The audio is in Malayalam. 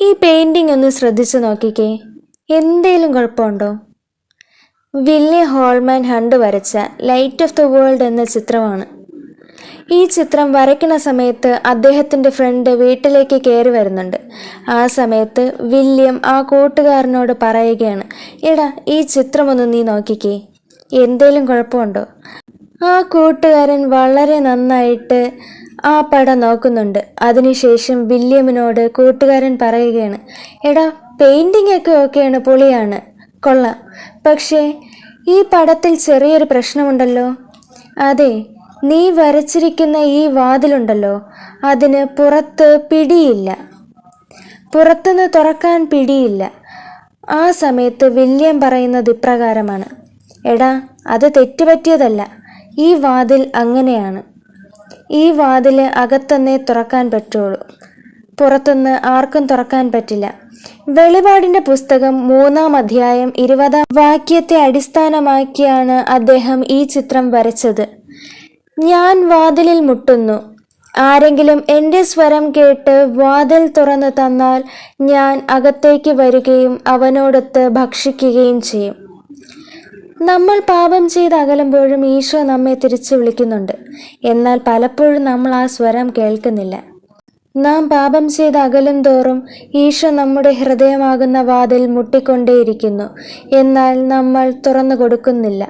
ഈ പെയിന്റിംഗ് ഒന്ന് ശ്രദ്ധിച്ചു നോക്കിക്കേ. എന്തേലും കുഴപ്പമുണ്ടോ? വില്ലി ഹോൾമാൻ ഹണ്ട് വരച്ച ലൈറ്റ് ഓഫ് ദ വേൾഡ് എന്ന ചിത്രമാണ്. ഈ ചിത്രം വരയ്ക്കുന്ന സമയത്ത് അദ്ദേഹത്തിന്റെ ഫ്രണ്ട് വീട്ടിലേക്ക് കയറി വരുന്നുണ്ട്. ആ സമയത്ത് വില്യം ആ കൂട്ടുകാരനോട് പറയുകയാണ് എടാ ഈ ചിത്രമൊന്ന് നീ നോക്കിക്കേ. എന്തേലും കുഴപ്പമുണ്ടോ? ആ കൂട്ടുകാരൻ വളരെ നന്നായിട്ട് ആ പടം നോക്കുന്നുണ്ട്. അതിനുശേഷം വില്യമിനോട് കൂട്ടുകാരൻ പറയുകയാണ് എടാ പെയിന്റിംഗ് ഒക്കെ ഓക്കെയാണ് പൊളിയാണ്. കൊള്ളാം. പക്ഷേ ഈ പടത്തിൽ ചെറിയൊരു പ്രശ്നമുണ്ടല്ലോ. അതെ നീ വരച്ചിരിക്കുന്ന ഈ വാതിലുണ്ടല്ലോ. അതിന് പുറത്ത് പിടിയില്ല. പുറത്തുനിന്ന് തുറക്കാൻ പിടിയില്ല. ആ സമയത്ത് വില്യം പറയുന്നത് ഇപ്രകാരമാണ്. എടാ അത് തെറ്റുപറ്റിയതല്ല. ഈ വാതിൽ അങ്ങനെയാണ്. ഈ വാതിൽ അകത്തന്നെ തുറക്കാൻ പറ്റുള്ളൂ. പുറത്തുനിന്ന് ആർക്കും തുറക്കാൻ പറ്റില്ല. വെളിപാടിന്റെ പുസ്തകം മൂന്നാം അധ്യായം ഇരുപതാം വാക്യത്തെ അടിസ്ഥാനമാക്കിയാണ് അദ്ദേഹം ഈ ചിത്രം വരച്ചത്. ഞാൻ വാതിലിൽ മുട്ടുന്നു. ആരെങ്കിലും എന്റെ സ്വരം കേട്ട് വാതിൽ തുറന്നു തന്നാൽ ഞാൻ അകത്തേക്ക് വരികയും അവനോടൊത്ത് ഭക്ഷിക്കുകയും ചെയ്യും. നമ്മൾ പാപം ചെയ്ത് അകലുമ്പോഴും ഈശോ നമ്മെ തിരിച്ചു വിളിക്കുന്നുണ്ട്. എന്നാൽ പലപ്പോഴും നമ്മൾ ആ സ്വരം കേൾക്കുന്നില്ല. നാം പാപം ചെയ്ത് അകലും തോറും ഈശോ നമ്മുടെ ഹൃദയമാകുന്ന വാതിൽ മുട്ടിക്കൊണ്ടേയിരിക്കുന്നു. എന്നാൽ നമ്മൾ തുറന്നു കൊടുക്കുന്നില്ല